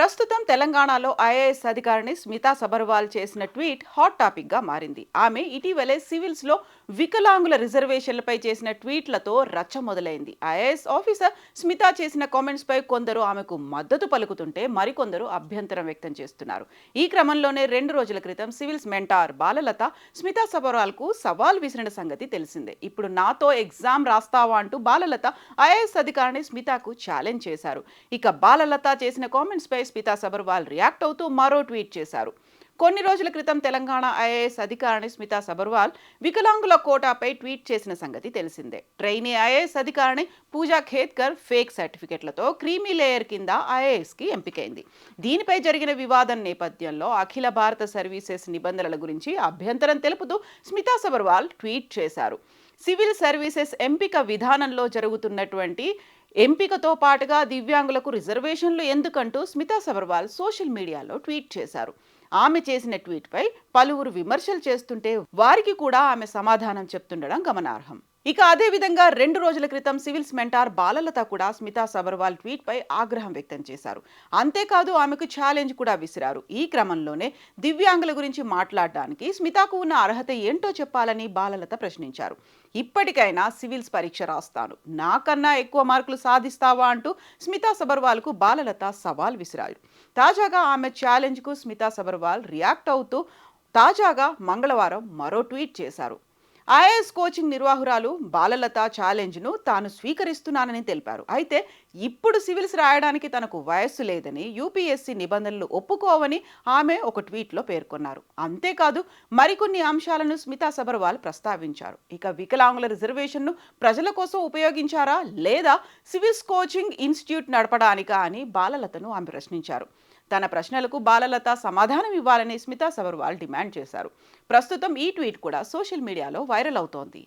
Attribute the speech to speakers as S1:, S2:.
S1: ప్రస్తుతం తెలంగాణలో ఐఏఎస్ అధికారిని స్మితా సబర్వాల్ చేసిన ట్వీట్ హాట్ టాపిక్గా మారింది. ఆమె ఇటీవలే సివిల్స్లో వికలాంగుల రిజర్వేషన్లపై చేసిన ట్వీట్లతో రచ్చ మొదలైంది. ఐఏఎస్ ఆఫీసర్ స్మితా చేసిన కామెంట్స్ పై కొందరు ఆమెకు మద్దతు పలుకుతుంటే మరికొందరు అభ్యంతరం వ్యక్తం చేస్తున్నారు. ఈ క్రమంలోనే రెండు రోజుల క్రితం సివిల్స్ మెంటార్ బాలలత స్మితా సబర్వాల్కు సవాల్ విసిరిన సంగతి తెలిసిందే. ఇప్పుడు నాతో ఎగ్జామ్ రాస్తావా అంటూ బాలలత ఐఏఎస్ అధికారిని స్మితాకు ఛాలెంజ్ చేశారు. ఇక బాలలత చేసిన కామెంట్స్ పై స్మితా సబర్వాల్ రియాక్ట్ అవుతూ మరో ట్వీట్ చేశారు. కొన్ని రోజుల క్రితం తెలంగాణ ఐఏఎస్ అధికారిణి స్మితా సబర్వాల్ వికలాంగుల కోటాపై ట్వీట్ చేసిన సంగతి తెలిసిందే. ట్రైనీ ఐఏఎస్ అధికారిణి పూజా ఖేత్కర్ ఫేక్ సర్టిఫికెట్లతో క్రీమీ లేయర్ కింద ఐఏఎస్కి ఎంపికైంది. దీనిపై జరిగిన వివాదం నేపథ్యంలో అఖిల భారత సర్వీసెస్ నిబంధనల గురించి అభ్యంతరం తెలుపుతూ స్మితా సబర్వాల్ ట్వీట్ చేశారు. సివిల్ సర్వీసెస్ ఎంపిక విధానంలో జరుగుతున్నటువంటి ఎంపికతో పాటుగా దివ్యాంగులకు రిజర్వేషన్లు ఎందుకంటూ స్మితా సబర్వాల్ సోషల్ మీడియాలో ట్వీట్ చేశారు. ఆమె చేసిన ట్వీట్పై పలువురు విమర్శలు చేస్తుంటే వారికి కూడా ఆమె సమాధానం చెప్తుండడం గమనార్హం. ఇక అదే విధంగా రెండు రోజుల క్రితం సివిల్స్ మెంటార్ బాలలత కూడా స్మితా సబర్వాల్ ట్వీట్పై ఆగ్రహం వ్యక్తం చేశారు. అంతేకాదు ఆమెకు ఛాలెంజ్ కూడా విసిరారు. ఈ క్రమంలోనే దివ్యాంగుల గురించి మాట్లాడడానికి స్మితాకు ఉన్న అర్హత ఏంటో చెప్పాలని బాలలత ప్రశ్నించారు. ఇప్పటికైనా సివిల్స్ పరీక్ష రాస్తాను. నాకన్నా ఎక్కువ మార్కులు సాధిస్తావా అంటూ స్మితా సబర్వాల్కు బాలలత సవాల్ విసిరారు తాజాగా ఆమె ఛాలెంజ్కు స్మితా సబర్వాల్ రియాక్ట్ అవుతూ తాజాగా మంగళవారం మరో ట్వీట్ చేశారు. ఐఏఎస్ కోచింగ్ నిర్వాహకురాలు బాలలత ఛాలెంజ్ను తాను స్వీకరిస్తున్నానని తెలిపారు. అయితే ఇప్పుడు సివిల్స్ రాయడానికి తనకు వయస్సు లేదని యూపీఎస్సీ నిబంధనలు ఒప్పుకోవని ఆమె ఒక ట్వీట్లో పేర్కొన్నారు. అంతేకాదు మరికొన్ని అంశాలను స్మితా సబర్వాల్ ప్రస్తావించారు. ఇక వికలాంగుల రిజర్వేషన్ను ప్రజల కోసం ఉపయోగించారా లేదా సివిల్స్ కోచింగ్ ఇన్స్టిట్యూట్ నడపడానికా అని బాలలతను ఆమె ప్రశ్నించారు. తన ప్రశ్నలకు బాలలత సమాధానం ఇవ్వాలని స్మితా సబర్వాల్ డిమాండ్ చేశారు. ప్రస్తుతం ఈ ట్వీట్ కూడా సోషల్ మీడియాలో వైరల్ అవుతోంది.